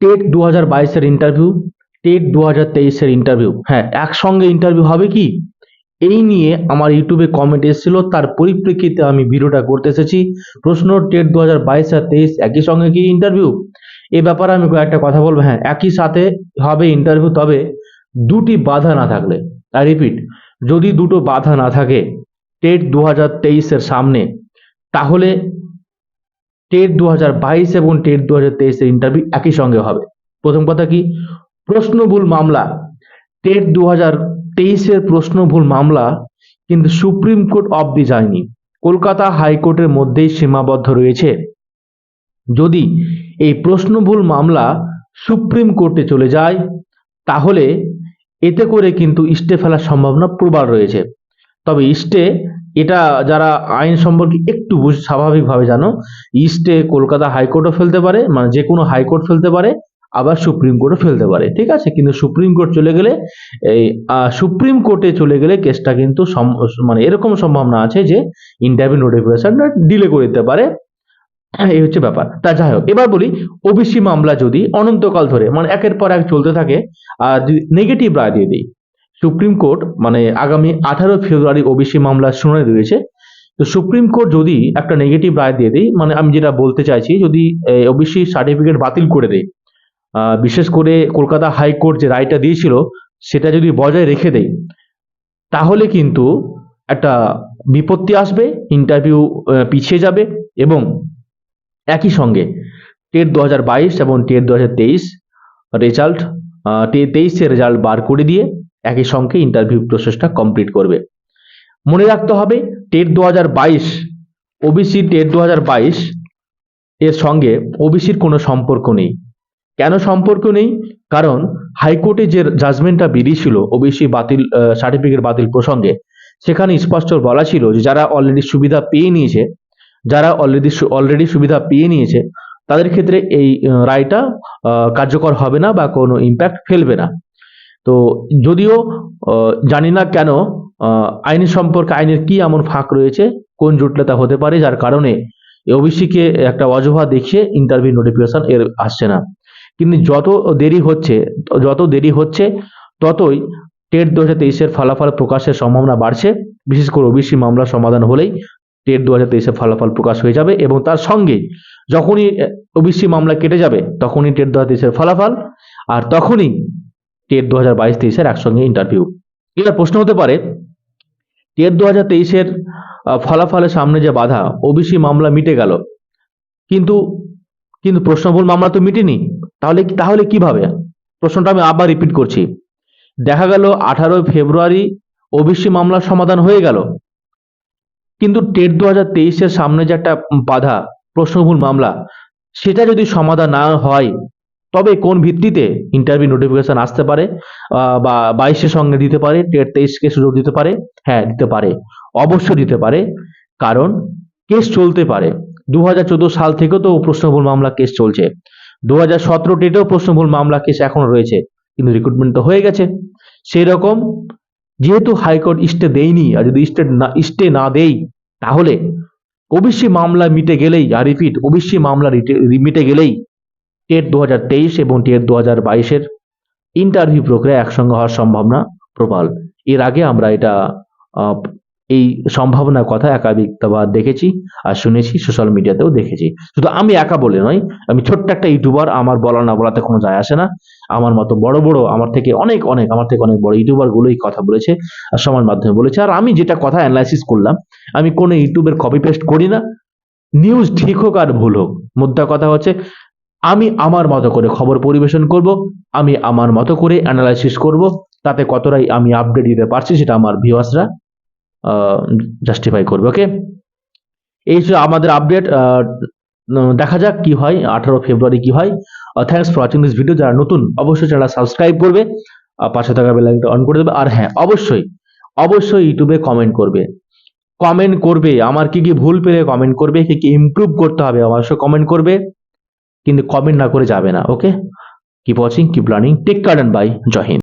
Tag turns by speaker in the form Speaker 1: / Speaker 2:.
Speaker 1: TET দু হাজার বাইশের ইন্টারভিউ টেট দু হাজার তেইশের ইন্টারভিউ হ্যাঁ একসঙ্গে ইন্টারভিউ হবে কি? এই নিয়ে আমার ইউটিউবে কমেন্ট এসেছিল, তার পরিপ্রেক্ষিতে আমি ভিডিওটা করতে এসেছি। প্রশ্ন, টেট দু হাজার বাইশ আর তেইশ একই সঙ্গে কি ইন্টারভিউ এ ব্যাপারে আমি কয়েকটা কথা বলব। হ্যাঁ একই সাথে হবে ইন্টারভিউ তবে দুটি বাধা না থাকলে। আই রিপিট যদি দুটো বাধা না থাকে টেট দু হাজার তেইশের সামনে, তাহলে টেট দু হাজার বাইশ এবং টেট দু হাজার তেইশের ইন্টারভিউ একই সঙ্গে হবে। প্রথম কথা কি? প্রশ্নভুল মামলা। টেট দু হাজার তেইশের প্রশ্নভুল মামলা কিন্তু সুপ্রিম কোর্ট অবধি যায়নি। কলকাতা হাইকোর্টের মধ্যেই সীমাবদ্ধ রয়েছে। যদি এই প্রশ্নভুল মামলা সুপ্রিম কোর্টে চলে যায়, তাহলে এতে করে কিন্তু ইস্টে ফেলার সম্ভাবনা প্রবল রয়েছে। তবে ইস্টে এটা যারা আইন সম্পর্কে একটু বুঝ, স্বাভাবিকভাবে জানো, ইস্টে কলকাতা হাইকোর্টও ফেলতে পারে মানে যে কোনো হাইকোর্ট ফেলতে পারে, আবার সুপ্রিম কোর্টও ফেলতে পারে, ঠিক আছে? কিন্তু সুপ্রিম কোর্ট চলে গেলে এই সুপ্রিম কোর্টে চলে গেলে কেসটা কিন্তু মানে এরকম সম্ভাবনা আছে যে ইন্টারভিউ নোটিফিকেশনটা ডিলে করে দিতে পারে। এই হচ্ছে ব্যাপার। তা যাই হোক, এবার বলি ওবিসি মামলা যদি অনন্তকাল ধরে মানে একের পর এক চলতে থাকে, আর নেগেটিভ রায় দিয়ে দিই সুপ্রিম কোর্ট মানে আগামী আঠারো ফেব্রুয়ারি ওবিসি মামলার শুনানি রয়েছে। তো সুপ্রিম কোর্ট যদি একটা নেগেটিভ রায় দিয়ে দেয় মানে আমি যেটা বলতে চাইছি, যদি ওবিসি সার্টিফিকেট বাতিল করে দেয় বিশেষ করে কলকাতা হাইকোর্ট যে রায়টা দিয়েছিল, সেটা যদি বজায় রেখে দেয়, তাহলে কিন্তু একটা বিপত্তি আসবে ইন্টারভিউ পিছিয়ে যাবে এবং একই সঙ্গে টেট দু হাজার বাইশ এবং টেট দু হাজার তেইশ রেজাল্ট তেইশের রেজাল্ট বার করে দিয়ে একই সঙ্গে ইন্টারভিউ প্রসেসটা কমপ্লিট করবে। মনে রাখতে হবে টেট দু হাজার বাইশ ওবিসি টেট দু হাজার বাইশ এর সঙ্গে ওবিসির কোনো সম্পর্ক নেই। কেন সম্পর্ক নেই? কারণ হাইকোর্টে যে জাজমেন্টটা বেরিয়েছিল ওবিসি বাতিল সার্টিফিকেট বাতিল প্রসঙ্গে, সেখানে স্পষ্ট বলা ছিল যে যারা অলরেডি সুবিধা পেয়ে নিয়েছে, যারা অলরেডি অলরেডি সুবিধা পেয়ে নিয়েছে, তাদের ক্ষেত্রে এই রায়টা কার্যকর হবে না বা কোনো ইম্প্যাক্ট ফেলবে না। তো যদিও জানি না কেন আইন সম্পর্কে আইনের কি এমন ফাঁক রয়েছে, কোন জটিলতা হতে পারে, যার কারণে ওবিসিকে একটা অজুহাত দেখিয়ে ইন্টারভিউ নোটিফিকেশন এর আসছে না। কিন্তু যত দেরি হচ্ছে, যত দেরি হচ্ছে, ততই টেট দু হাজার তেইশের ফলাফল প্রকাশের সম্ভাবনা বাড়ছে। বিশেষ করে ওবিসি মামলা সমাধান হলেই টেট দু হাজার তেইশের ফলাফল প্রকাশ হয়ে যাবে এবং তার সঙ্গে যখনই ওবিসি মামলা কেটে যাবে, তখনই টেট দু হাজার তেইশের ফলাফল, আর তখনই টেট দু হাজার বাইশ তেইশের একসঙ্গে ইন্টারভিউ এবার প্রশ্ন হতে পারে, টেট দু হাজার তেইশের ফলাফলের সামনে যে বাধা ওবিসি মামলা মিটে গেল। কিন্তু কিন্তু প্রশ্নভুল মামলা তো মিটেনি। তাহলে তাহলে কীভাবে? প্রশ্নটা আমি আবার রিপিট করছি। দেখা গেল আঠারোই ফেব্রুয়ারি ওবিসি মামলার সমাধান হয়ে গেল। কিন্তু টেট দু হাজার তেইশের সামনে যে একটা বাধা প্রশ্নভুল মামলা, সেটা যদি সমাধান না হয় তবে কোন ভিত্তিতে ইন্টারভিউ নোটিফিকেশন আসতে পারে বা বাইশের সঙ্গে দিতে পারে তেইশকে সুযোগ দিতে পারে হ্যাঁ দিতে পারে, অবশ্যই দিতে পারে, কারণ কেস চলতে পারে। দু হাজার চোদ্দ সাল থেকেও তো প্রশ্নভুল মামলা কেস চলছে। দু হাজার সতেরো টেটেও প্রশ্নভুল মামলা কেস এখনও রয়েছে, কিন্তু রিক্রুটমেন্ট তো হয়ে গেছে। সেই রকম যেহেতু হাইকোর্ট ইস্টে দেয়নি, আর যদি ইস্টে না ইস্টে না দেই, তাহলে ওবিসি মামলা মিটে গেলেই, আর রিপিট ওবিসি মামলা মিটে গেলেই টেট দু হাজার তেইশ এবং টেট দু হাজার বাইশের ইন্টারভিউ প্রক্রিয়া একসঙ্গে হওয়ার সম্ভাবনা প্রবল। এর আগে আমরা এটা এই সম্ভাবনার কথা একাধিকবার দেখেছি আর শুনেছি সোশ্যাল মিডিয়াতেও দেখেছি। শুধু আমি একা বলে নয়, আমি ছোট্ট একটা ইউটিউবার, আমার বলা না বলাতে কোনো যায় আসে না। আমার মতো বড় বড়, আমার থেকে অনেক অনেক, আমার থেকে অনেক বড় ইউটিউবার গুলোই কথা বলেছে, আর সমাজ মাধ্যমে বলেছে। আর আমি যেটা কথা অ্যানালাইসিস করলাম, আমি কোনো ইউটিউবের কপি পেস্ট করি না। নিউজ ঠিক হোক আর ভুল হোক। মুদ্রা কথা হচ্ছে আমি আমার মতো করে খবর পরিবেশন করব, আমি আমার মতো করে অ্যানালাইসিস করব, তাতে কতটাই আমি আপডেট দিতে পারছি সেটা আমার ভিউয়ার্সরা জাস্টিফাই করবে ওকে এই ছিল আমাদের আপডেট দেখা যাক কি হয়, আঠারো ফেব্রুয়ারি কি হয়। Thanks for watching this video যারা নতুন, অবশ্যই চ্যানেল সাবস্ক্রাইব করবে পাশে থাকা বেলাইনটা অন করে দেবে, আর হ্যাঁ অবশ্যই অবশ্যই ইউটিউবে কমেন্ট করবে। কমেন্ট করবে, আমার কি কি ভুল পেলে কমেন্ট করবে, কি কি ইমপ্রুভ করতে হবে, অবশ্যই কমেন্ট করবে। কিন্তু কমেন্ট না করে যাবে না okay keep watching keep learning take care bye Joy